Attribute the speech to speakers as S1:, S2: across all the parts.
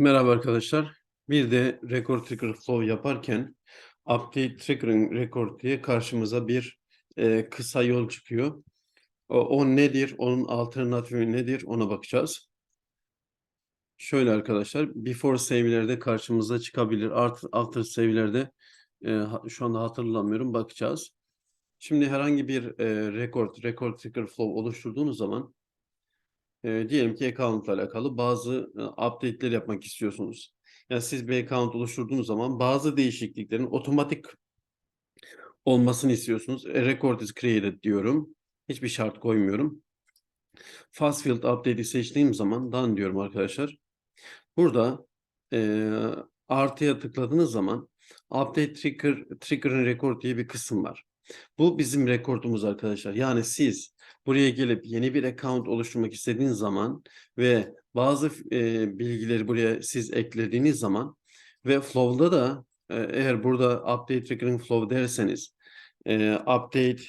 S1: Merhaba arkadaşlar. Bir de record trigger flow yaparken update triggering record diye karşımıza bir e, kısa yol çıkıyor. O, o nedir? Onun alternatifi nedir? Ona bakacağız. Şöyle arkadaşlar, before save'lerde karşımıza çıkabilir. After, after save'lerde e, şu anda hatırlamıyorum. Bakacağız. Şimdi herhangi bir e, record, record trigger flow oluşturduğunuz zaman e, diyelim ki account ile alakalı bazı e, update'ler yapmak istiyorsunuz. Yani siz bir account oluşturduğunuz zaman bazı değişikliklerin otomatik olmasını istiyorsunuz. A record is created diyorum. Hiçbir şart koymuyorum. Fast field update'i seçtiğim zaman done diyorum arkadaşlar. Burada e, artıya tıkladığınız zaman update trigger trigger'ın record diye bir kısım var. Bu bizim rekordumuz arkadaşlar. Yani siz buraya gelip yeni bir account oluşturmak istediğiniz zaman ve bazı e, bilgileri buraya siz eklediğiniz zaman ve flow'da da e, eğer burada update triggering flow derseniz e, update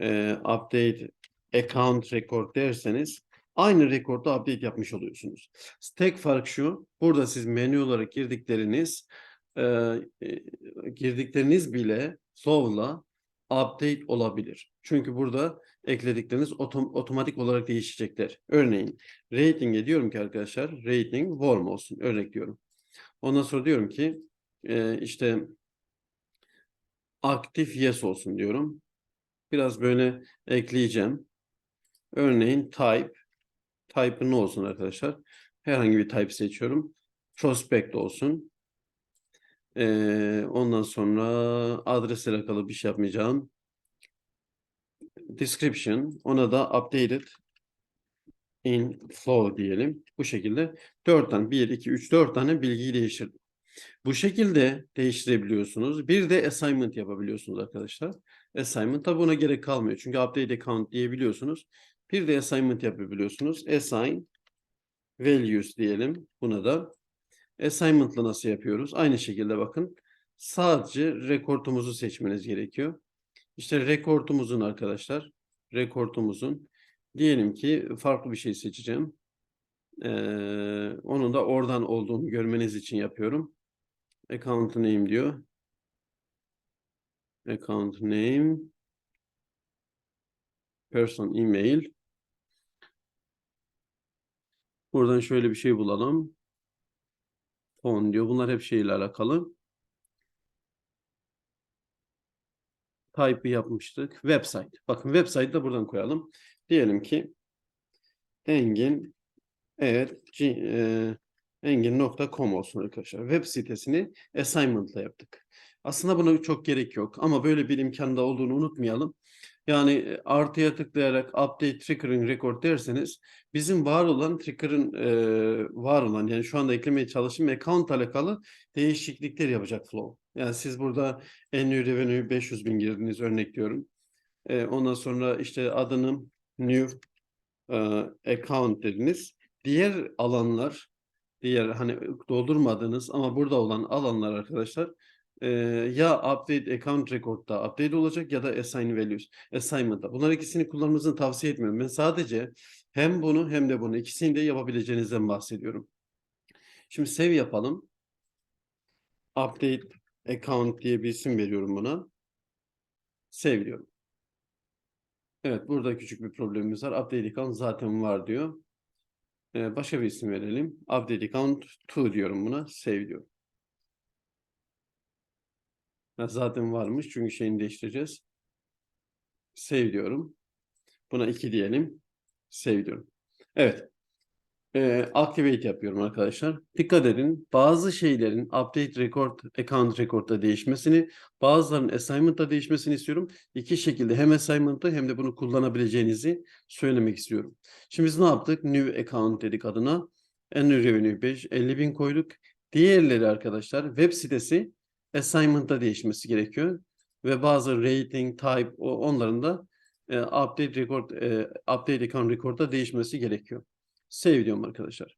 S1: e, update account record derseniz aynı rekorda update yapmış oluyorsunuz. Tek fark şu, burada siz menü olarak girdikleriniz e, e, girdikleriniz bile flow'la update olabilir. Çünkü burada ekledikleriniz otom- otomatik olarak değişecekler. Örneğin rating'e diyorum ki arkadaşlar rating warm olsun. Örnek diyorum. Ondan sonra diyorum ki e, işte aktif yes olsun diyorum. Biraz böyle ekleyeceğim. Örneğin type. Type'ı ne olsun arkadaşlar? Herhangi bir type seçiyorum. Prospect olsun. Ee, ondan sonra adresle alakalı bir şey yapmayacağım. Description. Ona da updated in flow diyelim. Bu şekilde 4 tane 1, 2, 3, 4 tane bilgiyi değiştirdim. Bu şekilde değiştirebiliyorsunuz. Bir de assignment yapabiliyorsunuz arkadaşlar. Assignment tabi buna gerek kalmıyor. Çünkü update account diyebiliyorsunuz. Bir de assignment yapabiliyorsunuz. Assign values diyelim buna da. Assignment'la nasıl yapıyoruz? Aynı şekilde bakın. Sadece rekordumuzu seçmeniz gerekiyor. İşte rekordumuzun arkadaşlar, rekordumuzun diyelim ki farklı bir şey seçeceğim. Ee, onun da oradan olduğunu görmeniz için yapıyorum. Account name diyor. Account name. Person email. Buradan şöyle bir şey bulalım. Phone diyor. Bunlar hep şeyle alakalı. Type'ı yapmıştık. Website. Bakın website'ı da buradan koyalım. Diyelim ki Engin evet e, engin.com olsun arkadaşlar. Web sitesini assignment'la yaptık. Aslında buna çok gerek yok ama böyle bir imkanda olduğunu unutmayalım. Yani e, artıya tıklayarak update triggering record derseniz bizim var olan trigger'ın e, var olan yani şu anda eklemeye çalıştığım account alakalı değişiklikler yapacak flow. Yani siz burada en new revenue 500 bin girdiniz örnek diyorum. E, ondan sonra işte adını new e, account dediniz. Diğer alanlar diğer hani doldurmadığınız ama burada olan alanlar arkadaşlar ya update account record'da update olacak ya da assign values assignment'ta. Bunlar ikisini kullanmanızı tavsiye etmiyorum. Ben sadece hem bunu hem de bunu ikisini de yapabileceğinizden bahsediyorum. Şimdi save yapalım. Update account diye bir isim veriyorum buna. Save diyorum. Evet burada küçük bir problemimiz var. Update account zaten var diyor. Ee, başka bir isim verelim. Update account to diyorum buna. Save diyorum. Zaten varmış çünkü şeyini değiştireceğiz. Save diyorum. Buna 2 diyelim. Save diyorum. Evet. Ee, activate yapıyorum arkadaşlar. Dikkat edin. Bazı şeylerin update record, account record'da değişmesini, bazılarının assignment'ta değişmesini istiyorum. İki şekilde hem assignment'ta hem de bunu kullanabileceğinizi söylemek istiyorum. Şimdi biz ne yaptık? New account dedik adına. Annual revenue 5, 50 bin koyduk. Diğerleri arkadaşlar web sitesi assignment'ta değişmesi gerekiyor. Ve bazı rating, type onların da e, update record, e, update account record'da değişmesi gerekiyor. Save diyorum arkadaşlar.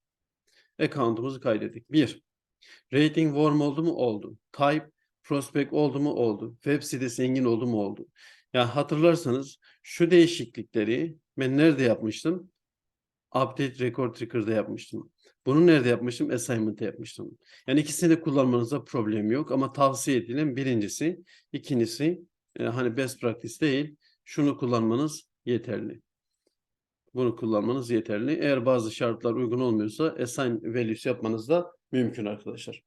S1: Account'umuzu kaydettik. Bir, rating warm oldu mu? Oldu. Type prospect oldu mu? Oldu. Web sitesi zengin oldu mu? Oldu. Ya hatırlarsanız şu değişiklikleri ben nerede yapmıştım? Update Record Trigger'da yapmıştım. Bunu nerede yapmıştım? Assignment'ta yapmıştım. Yani ikisini de kullanmanızda problem yok ama tavsiye edilen birincisi, ikincisi e, hani best practice değil. Şunu kullanmanız yeterli. Bunu kullanmanız yeterli. Eğer bazı şartlar uygun olmuyorsa assign values yapmanız da mümkün arkadaşlar.